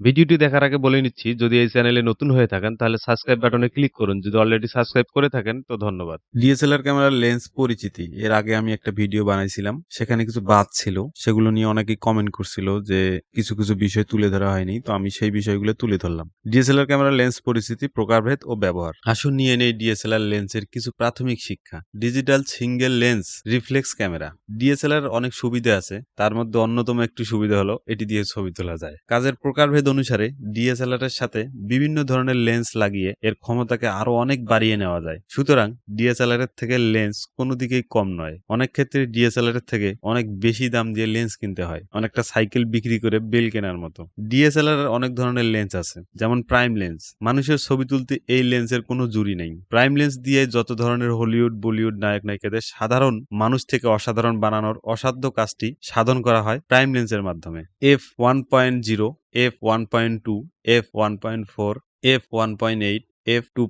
ভিডিওটি দেখার আগে বলে নিচ্ছি, যদি এই চ্যানেলে নতুন হয়ে থাকেন, তাহলে সাবস্ক্রাইব বাটনে ক্লিক করুন। যদি অলরেডি সাবস্ক্রাইব করে থাকেন, তো ধন্যবাদ। ডিএসএলআর ক্যামেরার লেন্স পরিচিতি। এর আগে আমি একটা ভিডিও বানাইছিলাম, সেখানে কিছু বাদ ছিল। সেগুলো নিয়ে অনেকেই কমেন্ট করছিল যে, কিছু কিছু বিষয় তুলে ধরা হয়নি, তো আমি সেই বিষয়গুলো তুলে ধরলাম। ডিএসএলআর ক্যামেরার লেন্স পরিস্থিতি প্রকারভেদ ও ব্যবহার। আসুন নিয়ে নেই ডিএসএলআর লেন্সের কিছু প্রাথমিক শিক্ষা। Digital single lens, reflex camera. DSLR অনেক সুবিধা আছে, তার মধ্যে অন্যতম একটি সুবিধা হলো, এটি দিয়ে ছবি তোলা যায়। কাজের প্রকারভেদ অনুসারে ডিএসএলআর এর সাথে বিভিন্ন ধরনের লেন্স লাগিয়ে এর ক্ষমতাকে আরও অনেক বাড়িয়ে নেওয়া যায়। সুতরাং ডিএসএলআর এর থেকে লেন্স কোনো দিকেই কম নয়। অনেক ক্ষেত্রে ডিএসএলআর এর থেকে অনেক বেশি দাম দিয়ে লেন্স কিনতে হয়। অনেকটা সাইকেল বিক্রি করে বেল কেনার মতো। ডিএসএলআর এর অনেক ধরনের লেন্স আছে, যেমন প্রাইম লেন্স মানুষের ছবি তুলতে এই লেন্সের কোনো জুরি নেই। প্রাইম লেন্স দিয়ে যত ধরনের হলিউড বলিউড নায়ক নায়িকাদের সাধারণ মানুষ থেকে অসাধারণ বানানোর অসাধ্য কাজটি সাধন করা হয় প্রাইম লেন্সের মাধ্যমে। F one point zero F one point two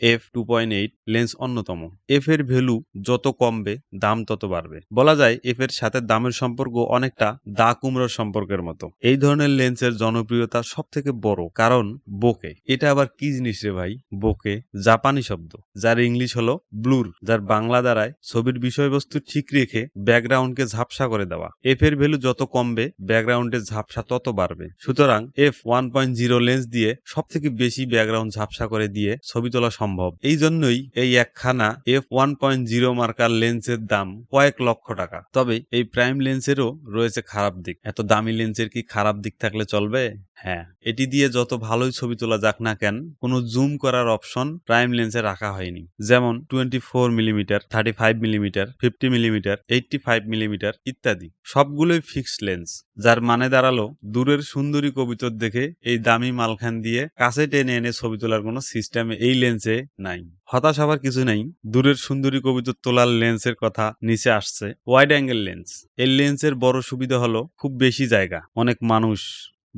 F two point eight lens অন্যতম। এফ এর ভ্যালু যত কমবে, দাম তত বাড়বে। বলা যায় এফ এর সাথে দামের সম্পর্ক অনেকটা দা কুমড়োর সম্পর্কের মতো। এই ধরনের লেন্সের জনপ্রিয়তা সব থেকে বড় কারণ বোকে। এটা আবার কি জিনিস রে ভাই? বোকে জাপানি শব্দ, যার ইংলিশ হলো ব্লুর যার বাংলা দ্বারায় ছবির বিষয়বস্তু ঠিক রেখে ব্যাকগ্রাউন্ডকে ঝাপসা করে দেওয়া। এফ এর ভ্যালু যত কমবে, ব্যাকগ্রাউন্ডের ঝাপসা তত বাড়বে। সুতরাং F one point zero lens দিয়ে সব থেকে বেশি ব্যাকগ্রাউন্ড ঝাপসা করে দিয়ে ছবি তোলা সম্ভব। এই জন্যই এই একখানা এফ ওয়ান পয়েন্ট জিরো মার্কার লেন্সের দাম কয়েক লক্ষ টাকা। তবে এই প্রাইম লেন্সেরও রয়েছে খারাপ দিক। এত দামি লেন্সের কি খারাপ দিক থাকলে চলবে? হ্যাঁ এটি দিয়ে যত ভালোই ছবি তোলা যাক না কেন, কোনো জুম করার অপশন প্রাইম লেন্সে রাখা হয়নি। যেমন twenty four millimetre thirty five millimetre fifty millimetre eighty five millimetre ইত্যাদি। সবগুলোই ফিক্সড লেন্স যার মানে দাঁড়াল দূরের সুন্দরী কবিতর দেখে এই দামি মালখান দিয়ে কাছে টেনে এনে ছবি তোলার কোনো সিস্টেম এই লেন্সে নাই। হতাশ হবার কিছু নেই। দূরের সুন্দরী কবিতর তোলার লেন্সের কথা নিচে আসছে। ওয়াইড অ্যাঙ্গেল লেন্স এই লেন্সের বড় সুবিধা হলো, খুব বেশি জায়গা। অনেক মানুষ,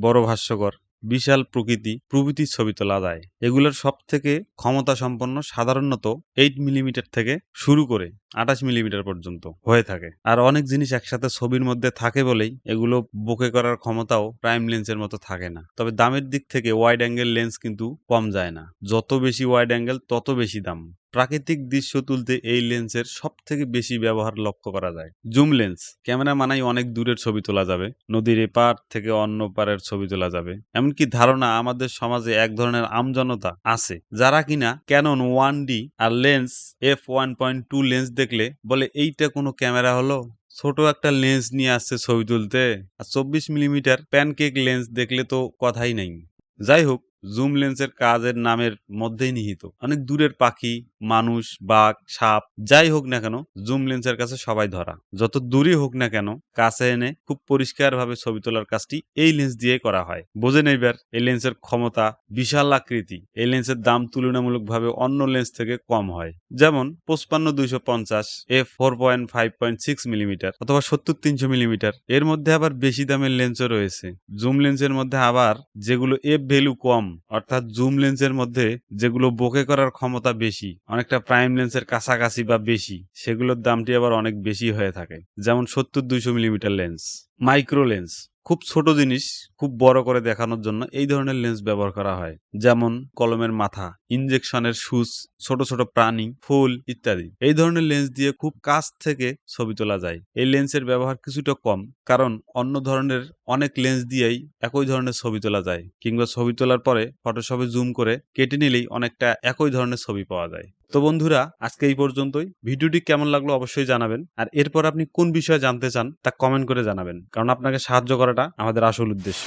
বড় ভাষ্যকর। বিশাল প্রকৃতি প্রভৃতির ছবি তোলা যায়। এগুলোর সব থেকে ক্ষমতা সম্পন্ন সাধারণত এইট মিলিমিটার থেকে শুরু করে আঠাশ মিলিমিটার পর্যন্ত হয়ে থাকে। আর অনেক জিনিস একসাথে ছবির মধ্যে থাকে বলেই এগুলো বোকে করার ক্ষমতাও প্রাইম লেন্সের মতো থাকে না। তবে দামের দিক থেকে ওয়াইড অ্যাঙ্গেল লেন্স কিন্তু কম যায় না। যত বেশি ওয়াইড অ্যাঙ্গেল তত বেশি দাম। প্রাকৃতিক দৃশ্য তুলতে এই লেন্সের সব থেকে বেশি ব্যবহার লক্ষ্য করা যায়। জুম লেন্স, ক্যামেরা মানাই অনেক দূরের ছবি তোলা যাবে, নদীর এপার থেকে অন্য পারের ছবি তোলা যাবে। এমনকি ধারণা আমাদের সমাজে এক ধরনের আমজনতা আছে, যারা কিনা Canon one D R lens F one point two lens দেখলে বলে, এইটা কোনো ক্যামেরা হলো? ছোট একটা লেন্স নিয়ে আসছে ছবি তুলতে। আর চব্বিশ মিলিমিটার প্যানকেক লেন্স দেখলে তো কথাই নেই। যাই হোক জুম লেন্সের কাজের নামের মধ্যেই নিহিত। অনেক দূরের পাখি, মানুষ, বাঘ, সাপ, যাই হোক না কেন, জুম লেন্সের কাছে সবাই ধরা। যত দূরই হোক না কেন, কাছে এনে খুব পরিষ্কারভাবে ছবি তোলার কাজটি এই লেন্স দিয়ে করা হয়। বোঝেন এইবার, এই লেন্সের ক্ষমতা বিশাল আকৃতি। এই লেন্সের দাম তুলনামূলকভাবে অন্য লেন্স থেকে কম হয়। যেমন, পঁচপান্ন দুইশো পঞ্চাশ এ four point five point six millimetre অথবা সত্তর তিনশো মিলিমিটার। এর মধ্যে আবার বেশি দামের লেন্সও রয়েছে। জুম লেন্সের মধ্যে আবার যেগুলো এফ ভ্যালু কম অর্থাৎ জুম লেন্সের মধ্যে যেগুলো বোকে করার ক্ষমতা বেশি, অনেকটা প্রাইম লেন্সের কাছাকাছি বা বেশি, সেগুলোর দামটি আবার অনেক বেশি হয়ে থাকে। যেমন সত্তর দুইশো মিলিমিটার লেন্স, মাইক্রো লেন্স। খুব ছোট জিনিস খুব বড় করে দেখানোর জন্য এই ধরনের লেন্স ব্যবহার করা হয়। যেমন কলমের মাথা, ইনজেকশনের সুচ, ছোট ছোট প্রাণী, ফুল ইত্যাদি। এই ধরনের লেন্স দিয়ে খুব কাছ থেকে ছবি তোলা যায়। এই লেন্সের ব্যবহার কিছুটা কম, কারণ অন্য ধরনের অনেক লেন্স দিয়েই একই ধরনের ছবি তোলা যায়, কিংবা ছবি তোলার পরে ফটোশপে জুম করে কেটে নিলেই অনেকটা একই ধরনের ছবি পাওয়া যায়। তো বন্ধুরা, আজকে এই পর্যন্তই। ভিডিওটি কেমন লাগল অবশ্যই জানাবেন। আর এরপর আপনি কোন বিষয়ে জানতে চান তা কমেন্ট করে জানাবেন। কারণ আপনাকে সাহায্য করাটা আমাদের আসল উদ্দেশ্য।